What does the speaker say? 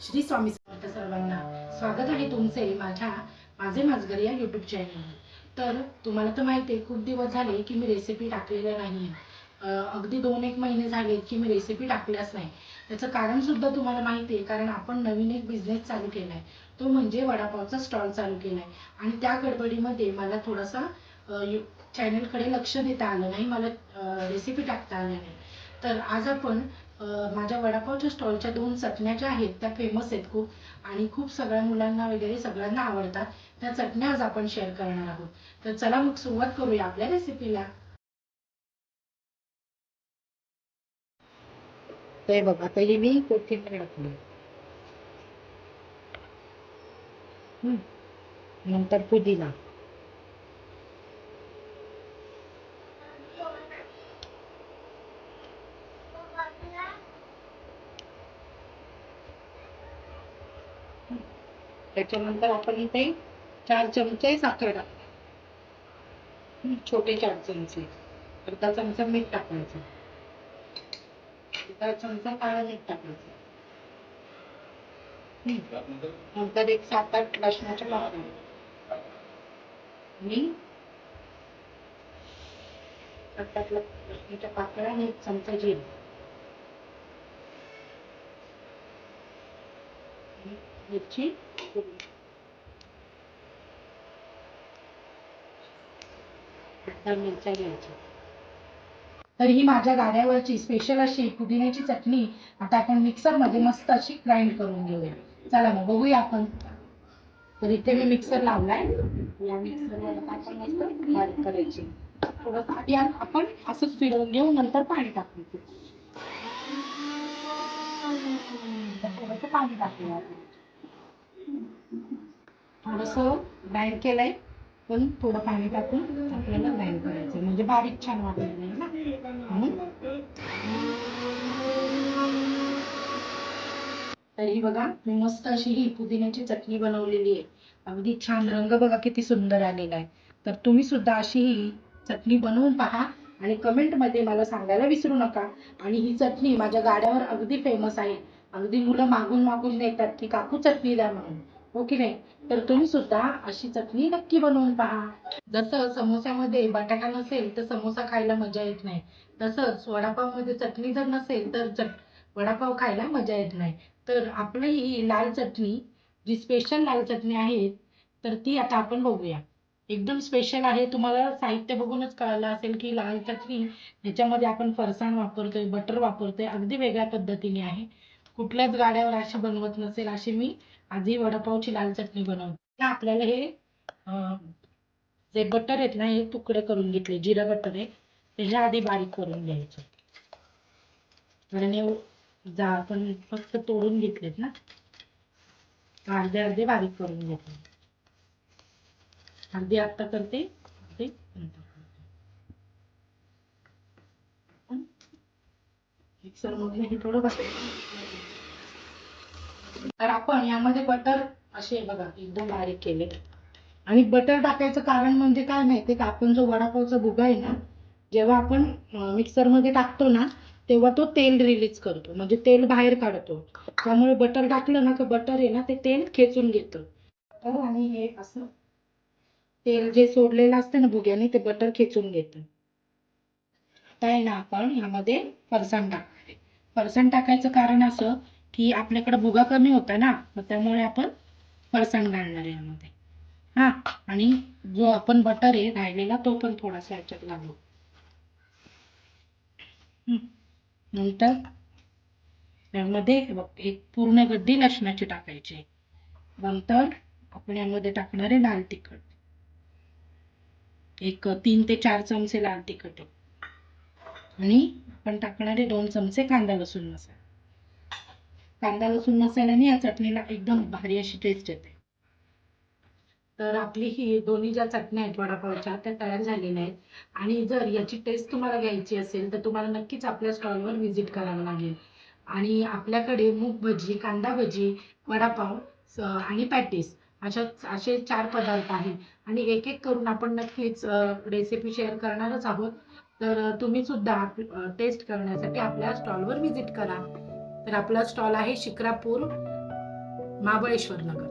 श्री स्वामी समर्थ सर्वांना स्वागत आहे तुमचे माझ्या माझे माझगर या युट्यूब चॅनल तर तुम्हाला तर माहिती आहे खूप दिवस झाले की मी रेसिपी टाकलेल्या नाही अगदी दोन एक महिने झाले की मी रेसिपी टाकल्याच नाही. त्याचं कारण सुद्धा तुम्हाला माहिती आहे कारण आपण नवीन एक बिझनेस चालू केला आहे तो म्हणजे वडापावचा स्टॉल चालू केला आहे आणि त्या गडबडीमध्ये मला थोडासा चॅनलकडे लक्ष देता आलं नाही मला रेसिपी टाकता आल्या नाही. तर आज आपण माझ्या वडापावच्या स्टॉलच्या दोन चटण्या ज्या आहेत त्या फेमस आहेत खूप. आणि खूप सगळ्या मुलांना वगैरे सगळ्यांना आवडतात. त्या चटण्या आज आपण शेअर करणार आहोत. तर चला मग सुरुवात करूया आपल्या रेसिपीला ते बघा पहिली मी कोथिंबीर टाकली. नंतर पुदिना. त्याच्यानंतर आपण इथे चार चमचे साखर टाकतो छोटे चार चमचे. अर्धा चमचा मीठ टाकायचं. अर्धा चमचा काळा मीठ टाकायचं. नंतर एक सात आठ लसणाच्या पाकळ्या आणि सात आठ लसणाच्या पाकळ्या आणि एक चमचा जिरा. मिरची. मिरच्या तर ही माझ्या गाड्यावरची स्पेशल अशी पुदिन्याची चटणी आता आपण मिक्सरमध्ये मस्त अशी ग्राइंड करून घेऊया. चला मग बघूया आपण. तर इथे मी मिक्सर लावलाय. या मिक्सरवर आपण मस्त करायची. थोडं आधी आपण असंच फिरवून घेऊ नंतर पाणी टाकायचं तर थोडंसं पाणी टाकूया थोडस ग्राइंड केलंय पण थोडं पाणी टाकून आपल्याला बँक करायचं म्हणजे बारीक छान वाटलं नाही ना? म्हणून. बघा मी मस्त अशी ही पुदिन्याची चटणी बनवलेली आहे. अगदी छान रंग बघा किती सुंदर आलेला आहे. तर तुम्ही सुद्धा अशी ही चटणी बनवून पहा आणि कमेंटमध्ये मला सांगायला विसरू नका. आणि ही चटणी माझ्या गाड्यावर अगदी फेमस आहे. अगदी मुलं मागून मागून नेतात की काकू चटणी द्या म्हणून. हो की नाही? तर तुम्ही सुद्धा अशी चटणी नक्की बनवून पहा. जसं समोसामध्ये बटाटा नसेल तर समोसा खायला मजा येत नाही. तसंच वडापावमध्ये चटणी जर नसेल तर चट वडापाव खायला मजा येत नाही. तर आपली ही लाल चटणी जी स्पेशल लाल चटणी आहे तर ती आता आपण बघूया. एकदम स्पेशल आहे. तुम्हाला साहित्य बघूनच कळलं असेल की लाल चटणी ह्याच्यामध्ये आपण फरसाण वापरतोय बटर वापरतोय. अगदी वेगळ्या पद्धतीने आहे. कुठल्याच गाड्यावर अशी बनवत नसेल अशी मी आधी वडापावची लाल चटणी बनवते आपल्याला हे जे बटर आहेत ना हे तुकडे करून घेतले जिरा बटर आहे त्याच्या आधी बारीक करून घ्यायचे. आणि जा आपण फक्त तोडून घेतलेत ना. अर्धे अर्धे बारीक करून घेतले. अर्धे आत्ता करते अर्धे नंतर. मिक्सर मधलं हे थोडं तर आपण यामध्ये बटर असे बघा एकदम बारीक केले. आणि बटर टाकायचं कारण म्हणजे काय माहिती का? आपण जो वडापावचा भुगा आहे ना जेव्हा आपण मिक्सरमध्ये टाकतो ना तेव्हा तो तेल रिलीज करतो. म्हणजे तेल बाहेर काढतो. त्यामुळे बटर टाकलं ना तर बटर आहे ना ते तेल खेचून घेतं. तर आणि हे असं तेल जे सोडलेलं असतं ना भुग्याने ते बटर खेचून घेतं. काय आहे ना आपण यामध्ये फरसाण टाकतो. फरसाण टाकायचं कारण असं की आपल्याकडे भुगा कमी होता ना मग त्यामुळे आपण फरसाण घालणार आहे यामध्ये. हा आणि जो आपण बटर आहे राहिलेला तो पण थोडासा ह्याच्यात घालू. नंतर यामध्ये एक पूर्ण गड्डी लसणाची टाकायची नंतर आपण यामध्ये टाकणार आहे लाल तिखट. एक तीन ते चार चमचे लाल तिखट आणि आपण टाकणारे दोन चमचे कांदा लसूण मसाला. कांदा लसूण मसाल्याने या चटणीला एकदम भारी अशी टेस्ट येते. तर आपली ही दोन्ही ज्या चटण्या आहेत वडापावच्या त्या तयार झालेल्या आहेत. आणि जर याची टेस्ट तुम्हाला घ्यायची असेल तर तुम्हाला नक्कीच आपल्या स्टॉलवर व्हिजिट करावं लागेल. आणि आपल्याकडे मूग भजी कांदा भजी वडापाव आणि पॅटीस अशा असे चार पदार्थ आहेत. आणि एक एक करून आपण नक्कीच रेसिपी शेअर करणारच आहोत. तर तुम्ही सुद्धा टेस्ट करण्यासाठी आपल्या स्टॉलवर व्हिजिट करा. तर आपला स्टॉल आहे शिक्रापूर महाबळेश्वर नगर.